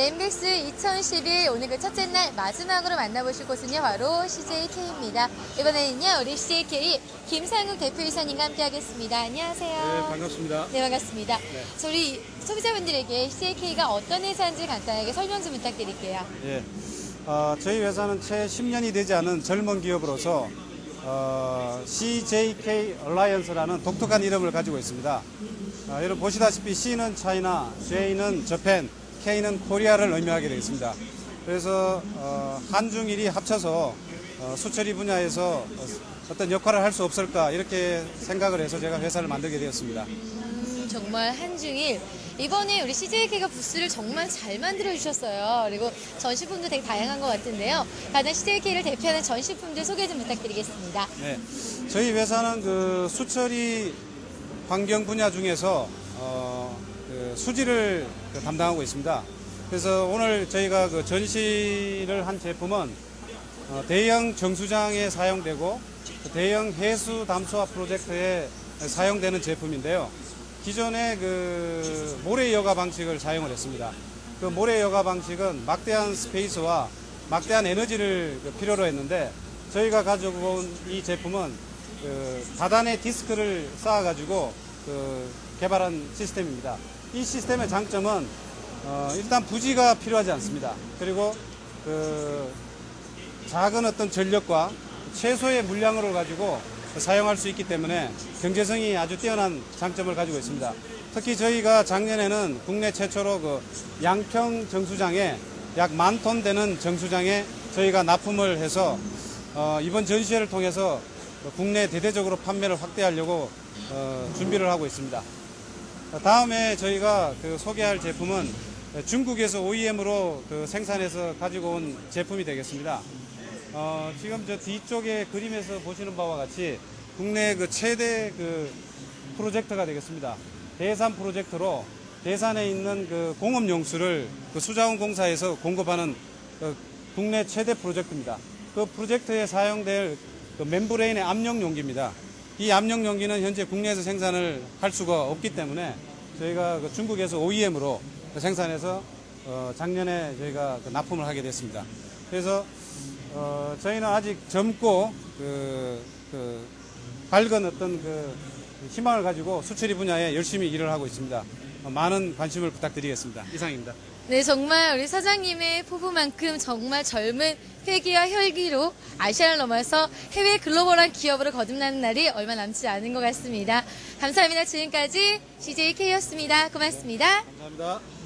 네, 엠백스 2011 오늘 그 첫째 날 마지막으로 만나보실 곳은요 바로 CJK입니다. 이번에는요 우리 CJK 김상욱 대표이사님과 함께 하겠습니다. 안녕하세요. 네, 반갑습니다. 네, 반갑습니다. 자, 우리 소비자분들에게 CJK가 어떤 회사인지 간단하게 설명 좀 부탁드릴게요. 예. 어, 저희 회사는 채 10년이 되지 않은 젊은 기업으로서 어, CJK 얼라이언스라는 독특한 이름을 가지고 있습니다. 어, 여러분 보시다시피 C는 차이나, J는 저펜, K는 코리아를 의미하게 되겠습니다. 그래서 어, 한중일이 합쳐서 어, 수처리 분야에서 어, 어떤 역할을 할 수 없을까 이렇게 생각을 해서 제가 회사를 만들게 되었습니다. 음, 정말 한중일. 이번에 우리 CJK가 부스를 정말 잘 만들어 주셨어요. 그리고 전시품도 되게 다양한 것 같은데요. 가장 CJK를 대표하는 전시품들 소개 좀 부탁드리겠습니다. 네. 저희 회사는 그 수처리 환경 분야 중에서 어, 그 수지를 그 담당하고 있습니다. 그래서 오늘 저희가 그 전시를 한 제품은 어, 대형 정수장에 사용되고 그 대형 해수 담수화 프로젝트에 사용되는 제품인데요. 기존의 그 모래 여가 방식을 사용을 했습니다. 그 모래 여가 방식은 막대한 스페이스와 막대한 에너지를 그 필요로 했는데 저희가 가지고 온 이 제품은 그 다단의 디스크를 쌓아가지고 그 개발한 시스템입니다. 이 시스템의 장점은 어, 일단 부지가 필요하지 않습니다. 그리고 그 작은 어떤 전력과 최소의 물량으로 가지고 사용할 수 있기 때문에 경제성이 아주 뛰어난 장점을 가지고 있습니다. 특히 저희가 작년에는 국내 최초로 그 양평 정수장에 약 만 톤 되는 정수장에 저희가 납품을 해서 어, 이번 전시회를 통해서 국내 대대적으로 판매를 확대하려고 어, 준비를 하고 있습니다. 다음에 저희가 그 소개할 제품은 중국에서 OEM으로 그 생산해서 가지고 온 제품이 되겠습니다. 어, 지금 저 뒤쪽에 그림에서 보시는 바와 같이 국내 그 최대 그 프로젝트가 되겠습니다. 대산 프로젝트로 대산에 있는 그 공업 용수를 그 수자원 공사에서 공급하는 그 국내 최대 프로젝트입니다. 그 프로젝트에 사용될 그 멤브레인의 압력 용기입니다. 이 압력 용기는 현재 국내에서 생산을 할 수가 없기 때문에 저희가 그 중국에서 OEM으로 생산해서 어, 작년에 저희가 그 납품을 하게 됐습니다. 그래서 어, 저희는 아직 젊고 그, 그 밝은 어떤 그 희망을 가지고 수출이 분야에 열심히 일을 하고 있습니다. 어, 많은 관심을 부탁드리겠습니다. 이상입니다. 네, 정말 우리 사장님의 포부만큼 정말 젊은 회기와 혈기로 아시아를 넘어서 해외 글로벌한 기업으로 거듭나는 날이 얼마 남지 않은 것 같습니다. 감사합니다. 지금까지 CJK였습니다. 고맙습니다. 감사합니다.